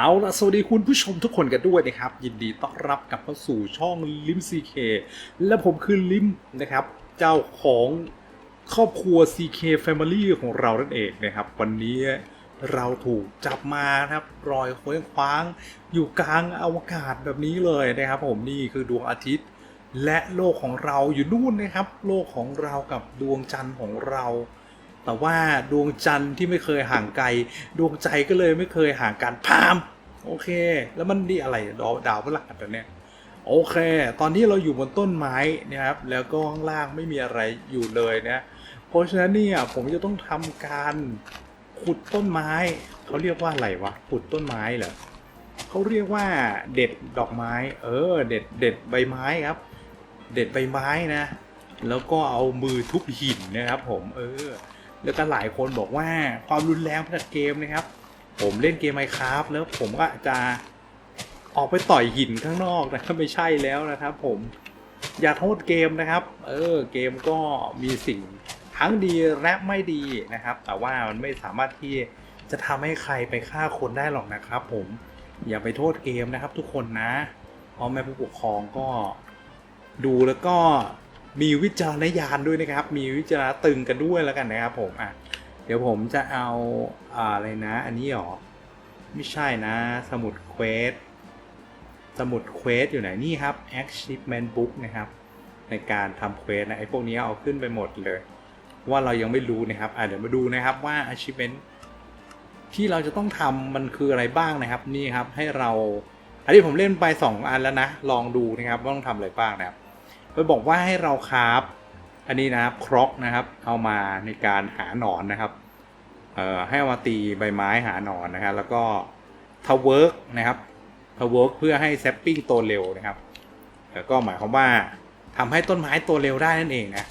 เอาละสวัสดีคุณผู้ชมทุกคนกันด้วยนะครับ ยินดีต้อนรับกลับเข้าสู่ช่องลิม CK และผมคือลิมนะครับ เจ้าของครอบครัว CK Family ของเรานั่นเองนะครับ วันนี้เราถูกจับมานะครับรอยเคว้งคว้าง อยู่กลางอวกาศแบบนี้เลยนะครับผมนี่คือดวงอาทิตย์ และโลกของเราอยู่นู่นนะครับ โลกของเรากับดวงจันทร์ของเรา แต่ว่าดวงจันทร์ที่ไม่เคยห่างไกล ดวงใจก็เลยไม่เคยห่างกันพาม โอเค แล้วมันนี่อะไรดาวดาวพฤหัสอันเนี่ยโอเค ตอนนี้เราอยู่บนต้นไม้นะครับ แล้วก็ข้างล่างไม่มีอะไรอยู่เลยนะเพราะฉะนั้นเนี่ยผมจะต้องทำการขุดต้นไม้เขาเรียกว่าอะไรวะขุดต้นไม้เหรอเขาเรียกว่าเด็ดดอกไม้ เออ เด็ดเด็ดใบไม้ครับ เด็ดใบไม้นะ แล้วก็เอามือทุบหินนะครับผม เออ แล้วก็หลายคนบอกว่าความรุนแรงจากเกมนะครับ ผมเล่นเกมไมค r a f t แล้วผมก็จะออกไปต่อยหินข้างนอกนะครับไม่ใช่แล้วนะครับ ผมอย่าโทษเกมนะครับ เออเกมก็มีสิ่งทั้งดีและไม่ดีนะครับ แต่ว่ามันไม่สามารถที่จะทำให้ใครไปฆ่าคนได้หรอกนะครับ ผมอย่าไปโทษเกมนะครับ ทุกคนนะพ่อแม่ผู้ปกครองก็ดูแล้วก็ มีวิจารณญาณด้วยนะครับ มีวิจารณตึงกันด้วยแล้วกันนะครับผมอะเดี๋ยวผมจะเอาอะไรนะ อันนี้หรอ ไม่ใช่นะ สมุดเควสสมุดเควสอยู่ไหนนี่ครับ achievement book นะครับ ในการทำเควสนะไอ้พวกนี้เอาขึ้นไปหมดเลย ว่าเรายังไม่รู้นะครับอะเดี๋ยวมาดูนะครับว่า achievement ที่เราจะต้องทำมันคืออะไรบ้างนะครับ นี่ครับให้เรา อันนี้ผมเล่นไป 2 อันแล้วนะ ลองดูนะครับว่าต้องทำอะไรบ้างนะครับ ไปบอกว่าให้เราคราฟอันนี้นะครับครอกนะครับ เอามาในการหาหนอนนะครับเอ่อให้เอามาตีใบไม้หาหนอนนะครับแล้วก็ทเวิร์กนะครับทเวิร์กเพื่อให้แซปปิ้งโตเร็วนะครับแล้วก็หมายความว่าทำให้ต้นไม้โตเร็วได้นั่นเองนะ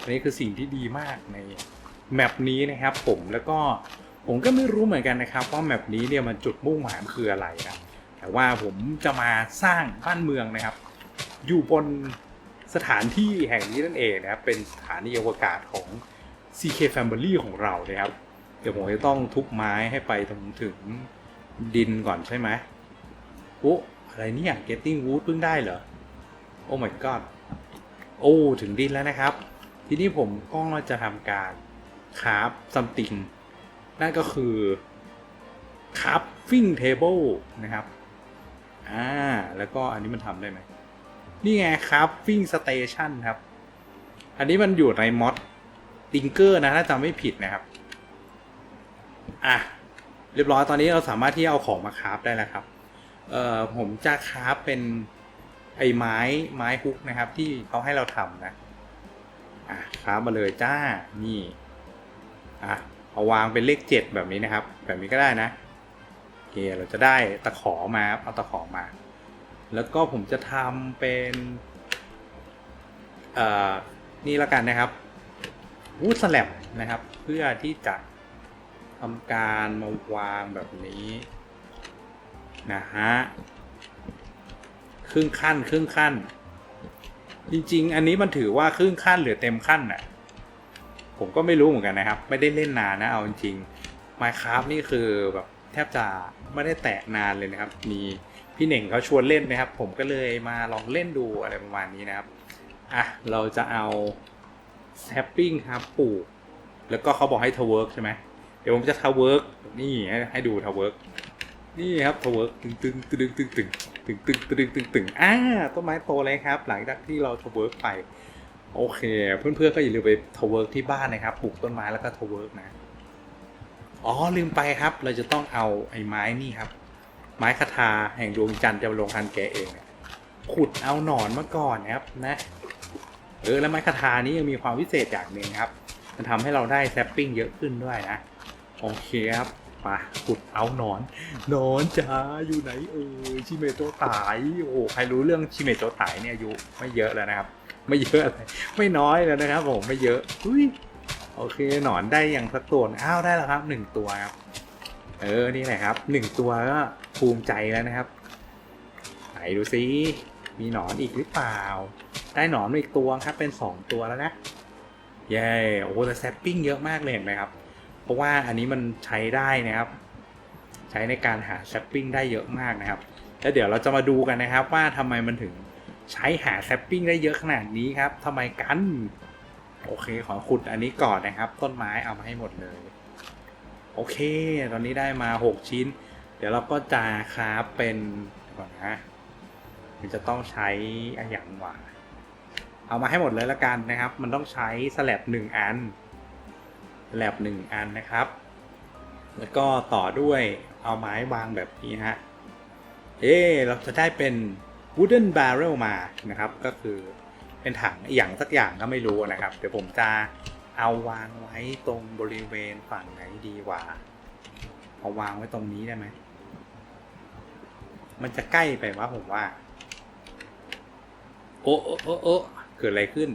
อันนี้คือสิ่งที่ดีมากในแมปนี้นะครับผมแล้วก็ผมก็ไม่รู้เหมือนกันนะครับว่าแมปนี้เนี่ยมันจุดมุ่งหมายคืออะไรนะแต่ว่าผมจะมาสร้างบ้านเมืองนะครับ อยู่บน สถานที่แห่งนี้นั่นเองนะครับ เป็นสถานีอวกาศของ CK Family ของเรานะครับ เดี๋ยวผมจะต้องทุบไม้ให้ไปถึงถึงดินก่อนใช่ไหมโอ้อะไรเนี่ย Getting Wood เพิ่งได้เหรอ โอ้ my god โอ้ ถึงดินแล้วนะครับ ทีนี้ผมก็จะทำการคราฟ something นั่นก็คือ crafting table นะครับ อ่า แล้วก็อันนี้มันทำได้ไหม นี่ไง crafting station ครับ อันนี้มันอยู่ในมอดติงเกอร์นะ ถ้าจำไม่ผิดนะครับ อะ เรียบร้อยตอนนี้เราสามารถที่เอาของมาคราฟได้แล้วครับ เอ่อผมจะคราฟเป็นไอ้ไม้ไม้ฮุกนะครับ ที่เขาให้เราทำนะ อะคราฟมาเลยจ้า นี่ อะเอาวางเป็นเลขเจ็ดแบบนี้นะครับ แบบนี้ก็ได้นะโอเคเราจะได้ตะขอมาเอาตะขอมา แล้วก็ผมจะทำเป็นอ่อนี่ล้วกันนะครับวูดสแลบนะครับ เพื่อที่จะทำการมาวางแบบนี้นะฮะครึ่งขั้นครึ่งขั้น จริง ๆ อันนี้มันถือว่าครึ่งขั้นหรือเต็มขั้นน่ะผมก็ไม่รู้เหมือนกันนะครับ ไม่ได้เล่นนานนะเอาจริงๆ Minecraft นี่คือแบบแทบจะไม่ได้แตะนานเลยนะครับ มี พี่เหน่งเขาชวนเล่นนะครับ ผมก็เลยมาลองเล่นดูอะไรประมาณนี้นะครับอะเราจะเอาแซปปิ้งครับปลูกแล้วก็เขาบอกให้ทเวิร์กใช่ไหมเดี๋ยวผมจะทเวิร์กนี่ให้ให้ดูทเวิร์กนี่ครับทเวิร์กตึงตึงตึงตึงตึงตึงตึงตึงตึงตึงอ่าต้นไม้โตเลยครับ หลังจากที่เราทเวิร์กไปโอเค เพื่อนๆก็อย่าลืมไปทเวิร์กที่บ้านนะครับปลูกต้นไม้แล้วก็ทเวิร์กนะอ๋อลืมไปครับ เราจะต้องเอาไอ้ไม้นี่ครับ ไม้คาทาแห่งดวงจันทร์จะลงทันแกเองขุดเอาหนอนมาก่อนนะครับนะเออแล้วไม้คาทานี้ยังมีความพิเศษอย่างหนึ่งครับ มันทำให้เราได้แซปปิ้งเยอะขึ้นด้วยนะ โอเคครับมาขุดเอาหนอนหนอนจ้าอยู่ไหนเออชิเมโตตายโอ้ใครรู้เรื่องชิเมโตตายเนี่ยอายุไม่เยอะแล้วนะครับ ไม่เยอะอะไรไม่น้อยแล้วนะครับ ผมไม่เยอะอุ้ยโอเคหนอนได้อย่างสักตัวอ้าวได้แล้วครับหนึ่งตัวครับ เออนี่แหละครับหนึ่งตัวก็ ภูมิใจแล้วนะครับ ไหนดูซิ มีหนอนอีกหรือเปล่า ได้หนอนอีกตัวครับ เป็นสองตัวแล้วนะ เย้โอ้แต่แซปปิ้งเยอะมากเลยเห็นไหมครับ เพราะว่าอันนี้มันใช้ได้นะครับ ใช้ในการหาแซปปิ้งได้เยอะมากนะครับ แล้วเดี๋ยวเราจะมาดูกันนะครับ ว่าทำไมมันถึงใช้หาแซปปิ้งได้เยอะขนาดนี้ครับทำไมกัน โอเค ขอขุดอันนี้ก่อนนะครับ ต้นไม้เอามาให้หมดเลย โอเค ตอนนี้ได้มา 6 ชิ้น เดี๋ยวเราก็จะคราฟเป็นก่อนนะมันจะต้องใช้อะอย่างหว่าเอามาให้หมดเลยละกันนะครับ มันต้องใช้สแลบหนึ่งอันสแลบหนึ่งอันนะครับ แล้วก็ต่อด้วยเอาไม้วางแบบนี้ฮะ เอ๊เราจะได้เป็น wooden barrel มานะครับ ก็คือเป็นถังอย่างสักอย่างก็ไม่รู้นะครับ เดี๋ยวผมจะเอาวางไว้ตรงบริเวณฝั่งไหนดีกว่า เอาวางไว้ตรงนี้ได้ไหม มันจะใกล้ไปวะผมว่า โอ้โอ้โอ้โอ้เกิดอะไรขึ้น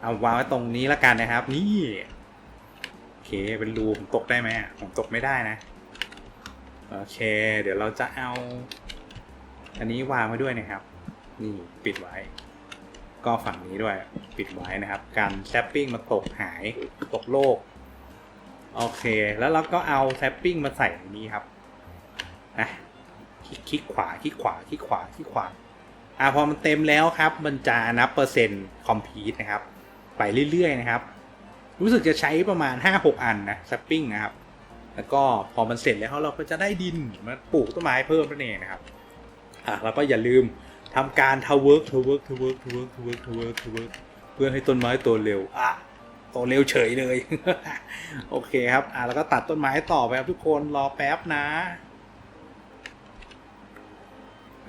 เอาวางไว้ตรงนี้ละกันนะครับ นี่ โอเค เป็นรูผมตกได้ไหมอะผมตกไม่ได้นะ โอเค เดี๋ยวเราจะเอา อันนี้วางไว้ด้วยนะครับ นี่ปิดไว้ ก็ฝั่งนี้ด้วย ปิดไว้นะครับ การแซปปิ้งมาตกหาย ตกโลก โอเค แล้วเราก็เอาแซปปิ้งมาใส่ในนี้ครับ นะ คลิกคลิกขวาคลิกขวาคลิกขวาคลิกขวาอ่าพอมันเต็มแล้วครับ มันจะนับเปอร์เซ็นต์คอมพีทนะครับ ไปเรื่อยๆนะครับ รู้สึกจะใช้ประมาณ 5-6 อันนะแซปปิ้งนะครับ แล้วก็พอมันเสร็จแล้วเราก็จะได้ดินมาปลูกต้นไม้เพิ่มนั่นเองนะครับอะแล้วก็อย่าลืมทำการทาวเวิร์กทาวเวิร์กทาวเวิร์กทาวเวิร์กทาวเวิร์กทาวเวิร์กทาวเวิร์กเพื่อให้ต้นไม้โตเร็วอะโตเร็วเฉยเลย โอเคครับอะแล้วก็ตัดต้นไม้ต่อไปครับทุกคนรอแป๊บนะ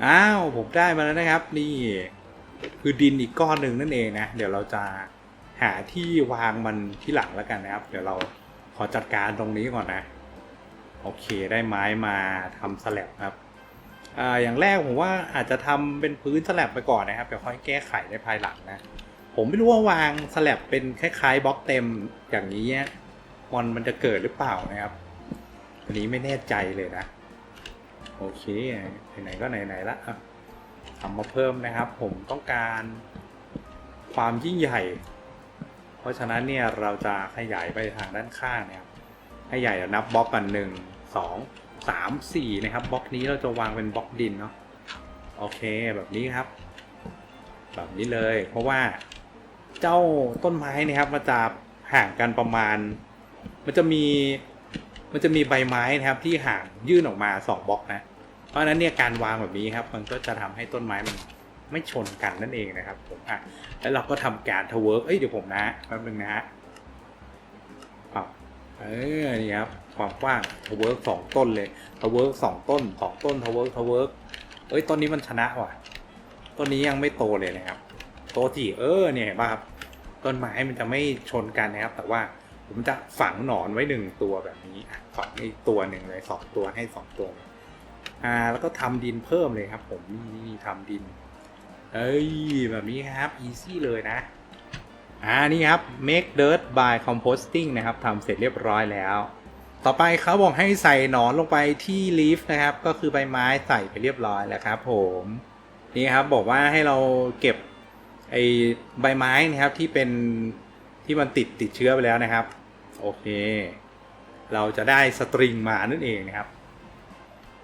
อ้าวผมได้มาแล้วนะครับ นี่คือดินอีกก้อนหนึ่งนั่นเองนะ เดี๋ยวเราจะหาที่วางมันที่หลังแล้วกันนะครับ เดี๋ยวเราขอจัดการตรงนี้ก่อนนะ โอเคได้ไม้มาทำสแลบครับอ่าอย่างแรกผมว่าอาจจะทำเป็นพื้นสแลบไปก่อนนะครับเดี๋ยวค่อยแก้ไขในภายหลังนะ ผมไม่รู้ว่าวางสแลบเป็นคล้ายๆบล็อกเต็มอย่างนี้เนี่ยมันมันจะเกิดหรือเปล่านะครับอันนี้ไม่แน่ใจเลยนะ โอเคไหนๆก็ไหนๆละทำมาเพิ่มนะครับ ผมต้องการความยิ่งใหญ่ เพราะฉะนั้นเนี่ยเราจะขยายไปทางด้านข้างนะครับให้ใหญ่นับบล็อกกันหนึ่งสองสามสี่นะครับบล็อกนี้เราจะวางเป็นบล็อกดินเนาะโอเคแบบนี้ครับ แบบนี้เลย เพราะว่าเจ้าต้นไม้นะครับมันจะห่างกันประมาณ มันจะมี มันจะมีใบไม้นะครับที่ห่างยื่นออกมาสองบล็อกนะ เพราะฉะนั้นเนี่ยการวางแบบนี้ครับ มันก็จะทำให้ต้นไม้มันไม่ชนกันนั่นเองนะครับผมอะแล้วเราก็ทำการทเวิร์กเอ้ยเดี๋ยวผมนะแป๊บนึงนะฮะปรับเออนี่ครับความกว้างทเวิร์กสองต้นเลยทเวิร์กสองต้นสองต้นทเวิร์กทเวิร์กเอ้ยต้นนี้มันชนะว่ะต้นนี้ยังไม่โตเลยนะครับ โตที่เออเนี่ยเห็นป่ะครับต้นไม้มันจะไม่ชนกันนะครับ แต่ว่า ผมจะฝังหนอนไว้หนึ่งตัวแบบนี้ฝังอีกตัวหนึ่งเลยสองตัวให้สองตัวอ่าแล้วก็ทำดินเพิ่มเลยครับ ผมนี่นี่ทำดิน เอ้ยแบบนี้ครับ easy เลยนะอ่านี่ครับ make dirt by composting นะครับทำเสร็จเรียบร้อยแล้ว ต่อไปเขาบอกให้ใส่หนอนลงไปที่ leaf นะครับ ก็คือใบไม้ใส่ไปเรียบร้อยแล้วครับ ผมนี่ครับบอกว่าให้เราเก็บไอใบไม้นะครับที่เป็น ที่มันติดติดเชื้อไปแล้วนะครับ โอเค เราจะได้สตริงมานั่นเองนะครับ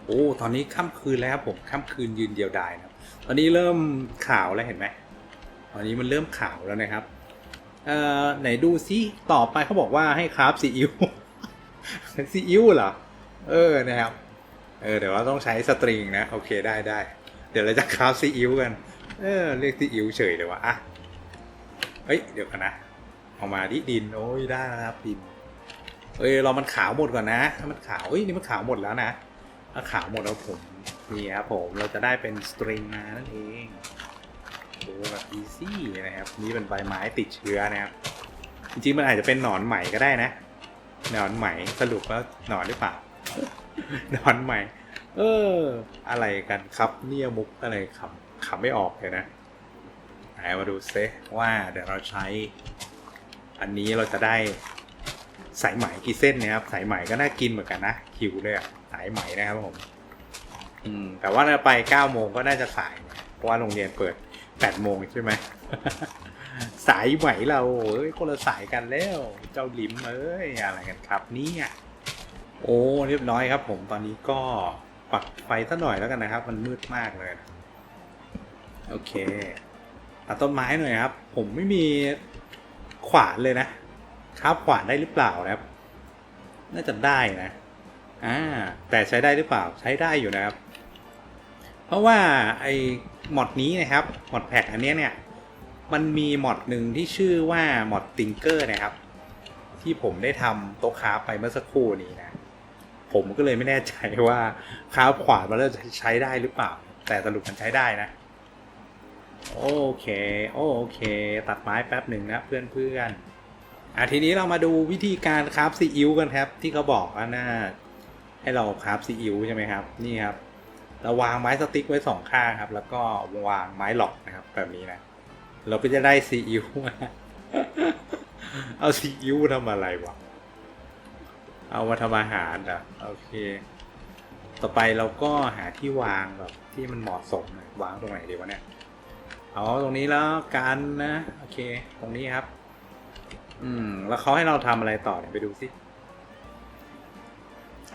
โอ้ตอนนี้ค่ำคืนแล้วครับผมค่ำคืนยืนเดียวดายนะครับ ตอนนี้เริ่มขาวแล้วเห็นไหมตอนนี้มันเริ่มขาวแล้วนะครับเอ่อไหนดูซิต่อไปเขาบอกว่าให้คราฟซีอิ๊วซีอิ๊วเหรอเออนะครับเออเดี๋ยวว่าต้องใช้สตริงนะโอเคได้ได้เดี๋ยวเราจะคราฟซีอิ๊วกัน เออเรียกซีอิ๊วเฉยเลยวะอะเฮ้ยเดี๋ยวกันนะ เอามาดิดิน โอ้ยได้แล้วครับดิน เอ้ยเรามันขาวหมดก่อนนะ ถ้ามันขาวเอ้ยนี่มันขาวหมดแล้วนะถ้าขาวหมดแล้วผมนี่ครับผมเราจะได้เป็นสตริงมานั่นเองโอ้แบบอีซี่นะครับนี่เป็นใบไม้ติดเชื้อนะครับจริงๆมันอาจจะเป็นหนอนไหมก็ได้นะหนอนไหมสรุปว่าหนอนหรือเปล่าหนอนไหมเออ อะไรกันครับเนี่ยมุกอะไรขำขำไม่ออกเลยนะไหนมาดูเซว่าเดี๋ยวเราใช้ อันนี้เราจะได้สายไหมกี่เส้นเนะครับ สายไหมก็น่ากินเหมือนกันนะหิวเลยอะสายไหมนะครับผม อืม แต่ว่าเราไปเก้าโมงก็น่าจะสายนะเพราะว่าโรงเรียนเปิดแปดโมงใช่ไหมสายไหมเราเอ้ยคนละสายกันแล้ว เจ้าลิมเอ้ยอะไรกันครับเนี่ยโอ้เรียบร้อยครับผมตอนนี้ก็ปักไฟสักหน่อยแล้วกันนะครับ มันมืดมากเลย โอเคตัดต้นไม้หน่อยครับ ผมไม่มี ขวานเลยนะครับขวานได้หรือเปล่านะครับ น่าจะได้นะอ่าแต่ใช้ได้หรือเปล่าใช้ได้อยู่นะครับ เพราะว่าไอ้มอดนี้นะครับมอดแพกอันนี้เนี่ยมันมีมอดหนึ่งที่ชื่อว่ามอดติงเกอร์นะครับ ที่ผมได้ทำโต๊ะคาฟไปเมื่อสักครู่นี้นะ ผมก็เลยไม่แน่ใจว่าคาฟขวานมันจะใช้ได้หรือเปล่า แต่สรุปมันใช้ได้นะ โอเค โอเค ตัดไม้แป๊บหนึ่งนะเพื่อนเพื่อนอะทีนี้เรามาดูวิธีการคราฟซีอิ๊วกันครับ ที่เขาบอกว่าน่าให้เราคราฟซีอิ๊วใช่ไหมครับ นี่ครับ เราวางไม้สติ๊กไว้สองข้างครับ แล้วก็วางไม้หลอกนะครับ แบบนี้นะ เราก็จะได้ซีอิ๊วมาเอาซีอิ๊วทำอะไรวะ เอามาทำอาหารอะ โอเค ต่อไปเราก็หาที่วางแบบที่มันเหมาะสมนะวางตรงไหนดีวะเนี่ย เอาตรงนี้แล้วกันนะ โอเค ตรงนี้ครับ อืม แล้วเขาให้เราทำอะไรต่อเนี่ยไปดูสิ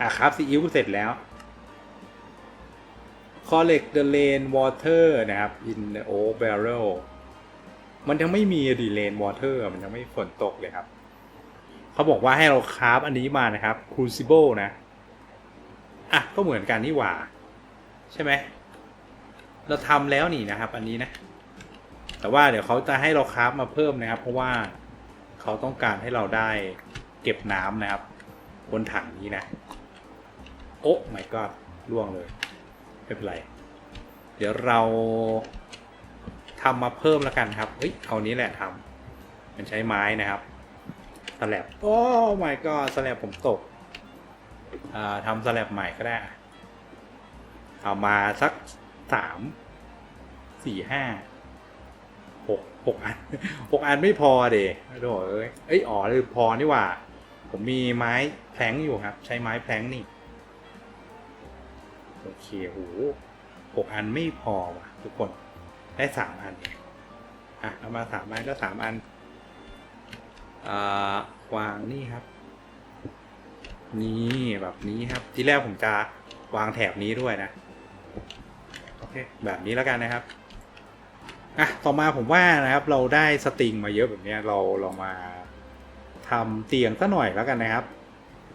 อะครับซีอิ๊วเสร็จแล้ว collect the rain water นะครับ in the oak barrel มันยังไม่มีดีเลนวอเตอร์มันยังไม่ฝนตกเลยครับ เขาบอกว่าให้เราคราฟอันนี้มานะครับ crucible นะ อะ ก็เหมือนกันนี่หว่า ใช่ไหม เราทำแล้วนี่นะครับ อันนี้นะ แต่ว่าเดี๋ยวเขาจะให้เราคราฟมาเพิ่มนะครับ เพราะว่าเขาต้องการให้เราได้เก็บน้ำนะครับ บนถังนี้นะ โอ้ my god ล่วงเลยไม่เป็นไร เดี๋ยวเราทำมาเพิ่มแล้วกันครับเฮ้ยเอานี้แหละทำมันใช้ไม้นะครับสแลบโอ้ my god สแลบผมตกทำสแลบใหม่ก็ได้ เอามาสักสามสี่ห้า หกอันหกอันไม่พอเดโดเอ้ยเอ้ยอ๋อเลยพอนี่ว่า ผมมีไม้แพลงอยู่ครับ ใช้ไม้แพลงนี่โอเคโหหกอันไม่พอว่ะ ทุกคนได้สามอันอะเอามาสามอันก็สามอันอ่าวางนี่ครับ นี่แบบนี้ครับ ที่แรกผมจะวางแถบนี้ด้วยนะ โอเค แบบนี้แล้วกันนะครับ อะต่อมาผมว่านะครับเราได้สตริงมาเยอะแบบนี้เราเรามาทำเตียงซะหน่อยแล้วกันนะครับ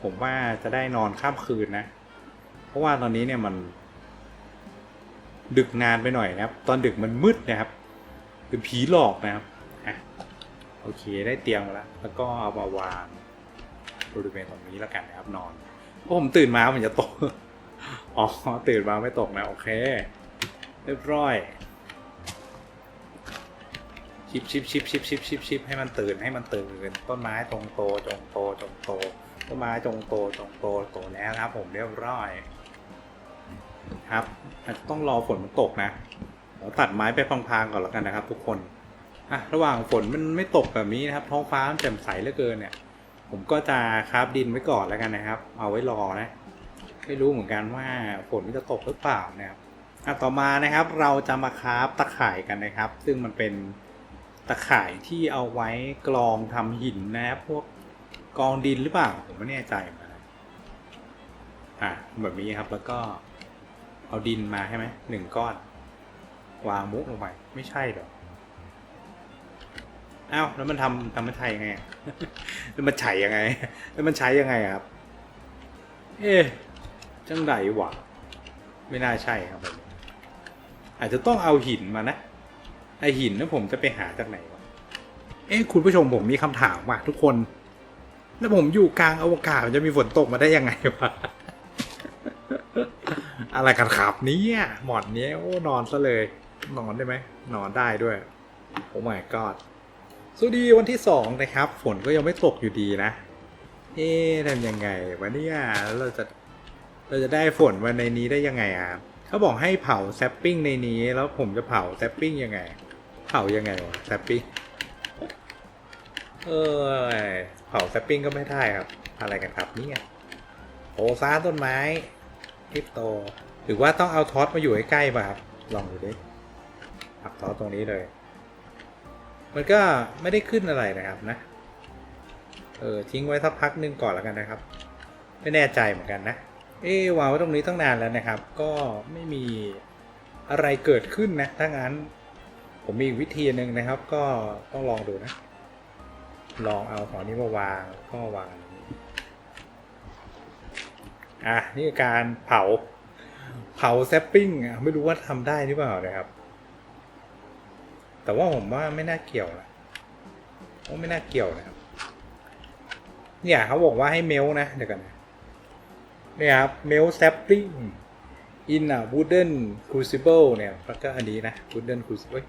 ผมว่าจะได้นอนข้ามคืนนะ เพราะว่าตอนนี้เนี่ยมัน ดึกนานไปหน่อยนะครับ ตอนดึกมันมืดนะครับเป็นผีหลอกนะครับอะโอเคได้เตียงมาแล้ว แล้วก็เอามาวางบริเวณตรงนี้แล้วกันนะครับ นอนเพราะผมตื่นมามันจะตกอ๋อตื่นมาไม่ตกนะโอเค เรียบร้อย ชิบชิบชิบชิบชิบชิบชิบให้มันตื่นให้มันตื่นต้นไม้จงโตจงโตจงโตต้นไม้จงโตจงโตโตแล้วครับ ผมเรียบร้อย ครับอาจจะต้องรอฝนมันตกนะเดี๋ยวตัดไม้ไปพลางๆก่อนแล้วกันนะครับ ทุกคนอะระหว่างฝนมันไม่ตกแบบนี้นะครับ ท้องฟ้ามันแจ่มใสเหลือเกินเนี่ย ผมก็จะคราบดินไว้ก่อนแล้วกันนะครับ เอาไว้รอนะไม่รู้เหมือนกันว่าฝนมันจะตกหรือเปล่านะครับอะต่อมานะครับ เราจะมาคราฟตะข่ายกันนะครับ ซึ่งมันเป็น ตะข่ายที่เอาไว้กรองทำหินนะพวกกองดินหรือเปล่าผมไม่แน่ใจมือนกันนะอะแบบนี้ครับแล้วก็เอาดินมาใช่ไหมหนึ่งก้อน วางมุกลงไปไม่ใช่เหรออ้าวแล้วมันทำทำมันไทยยังไงแล้วมันใช้ยังไง แล้วมันใช้ยังไงครับ เอ๊จังไดวะไม่น่าใช่ครับอาจจะต้องเอาหินมานะ ไอหินนั้นผมจะไปหาจากไหนวะ เอ๊ะคุณผู้ชมผมมีคำถามว่ะทุกคน แล้วผมอยู่กลางอวกาศมันจะมีฝนตกมาได้ยังไงวะ อะไรกันครับเนี่ยหมอนเนี้ยโอ้นอนซะเลย นอนได้ไหม นอนได้ด้วย โอ้ my god สวัสดีวันที่สองนะครับ ฝนก็ยังไม่ตกอยู่ดีนะ เอ๊ะทำยังไงวะเนี่ยแล้วเราจะเราจะได้ฝนมาในนี้ได้ยังไงอะเขาบอกให้เผาแซปปิ้งในนี้ แล้วผมจะเผาแซปปิ้งยังไง เผายังไงวะแซปปิ้งเออเผาแซปปิ้งก็ไม่ได้ครับ อะไรกันครับเนี่ยโอ้ซ่าต้นไม้คริปโต หรือว่าต้องเอาท็อตมาอยู่ใกล้ๆป่ะครับ ลองดูดิปักท็อตตรงนี้เลย มันก็ไม่ได้ขึ้นอะไรนะครับนะ เออทิ้งไว้สักพักนึงก่อนแล้วกันนะครับ ไม่แน่ใจเหมือนกันนะ เอ๊วางไว้ตรงนี้ตั้งนานแล้วนะครับ ก็ไม่มีอะไรเกิดขึ้นนะถ้างั้น ผมมีวิธีหนึ่งนะครับ ก็ต้องลองดูนะ ลองเอาของนี้มาวางก็วางอันนี้อะนี่คือการเผา เผาแซปปิ้งอะไม่รู้ว่าทำได้หรือเปล่านะครับ แต่ว่าผมว่าไม่น่าเกี่ยวนะว่าไม่น่าเกี่ยวนะครับ เนี่ยเขาบอกว่าให้เมลนะเดี๋ยวกันนะเนี่ยครับเมลแซปปิ้ง in a wooden crucible เนี่ยแล้วก็อันนี้นะ wooden crucible เอ้ย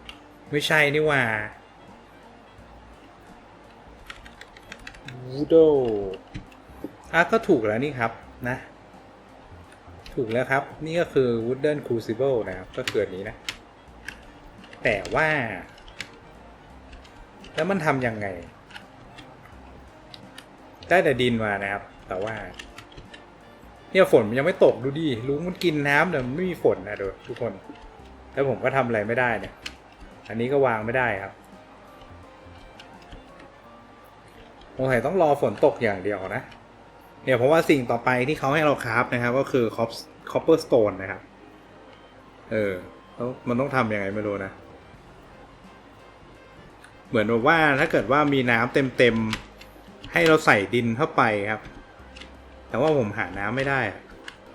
ไม่ใช่นี่หว่า woodle อะก็ถูกแล้วนี่ครับนะ ถูกแล้วครับ นี่ก็คือ wooden crucible นะครับ ก็คืออันนี้นะ แต่ว่า แล้วมันทำยังไง ได้แต่ดินมานะครับ แต่ว่า เนี่ยฝนมันยังไม่ตกดูดิลุงมันกินน้ำแต่มันไม่มีฝนนะดูทุกคน แล้วผมก็ทำอะไรไม่ได้เนี่ย อันนี้ก็วางไม่ได้ครับสงสัยต้องรอฝนตกอย่างเดียวนะเนี่ยเพราะว่าสิ่งต่อไปที่เขาให้เราคราฟนะครับ ก็คือคอปเปอร์สโตนนะครับ เออมันต้องทำยังไงไม่รู้นะ เหมือนแบบว่าถ้าเกิดว่ามีน้ำเต็มๆ ให้เราใส่ดินเข้าไปครับ แต่ว่าผมหาน้ำไม่ได้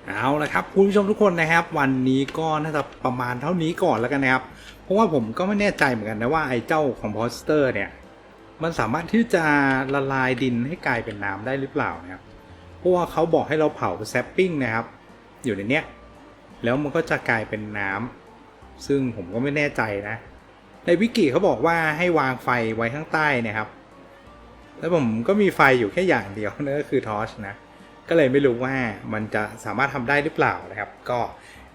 เอาละครับ คุณผู้ชมทุกคนนะครับ วันนี้ก็น่าจะประมาณเท่านี้ก่อนแล้วกันนะครับ เพราะว่าผมก็ไม่แน่ใจเหมือนกันนะว่าไอ้เจ้าคอมโพสเตอร์เนี่ย มันสามารถที่จะละลายดินให้กลายเป็นน้ำได้หรือเปล่านะครับ เพราะว่าเขาบอกให้เราเผาแซปปิ้งนะครับ อยู่ในเนี้ย แล้วมันก็จะกลายเป็นน้ำ ซึ่งผมก็ไม่แน่ใจนะ ในวิกิเขาบอกว่าให้วางไฟไว้ข้างใต้นะครับ แล้วผมก็มีไฟอยู่แค่อย่างเดียวนั่นก็คือทอชนะ ก็เลยไม่รู้ว่ามันจะสามารถทำได้หรือเปล่านะครับ ก็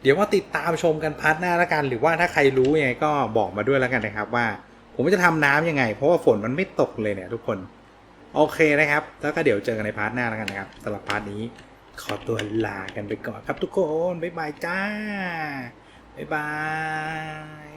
เดี๋ยวว่าติดตามชมกันพาร์ทหน้าละกัน หรือว่าถ้าใครรู้ยังไงก็บอกมาด้วยแล้วกันนะครับว่า ผมจะทำน้ำยังไง เพราะว่าฝนมันไม่ตกเลยเนี่ยทุกคนโอเคนะครับ แล้วก็เดี๋ยวเจอกันในพาร์ทหน้าแล้วกันนะครับสำหรับพาร์ทนี้ขอตัวลากันไปก่อนครับทุกคนบ๊ายบายจ้าบ๊ายบาย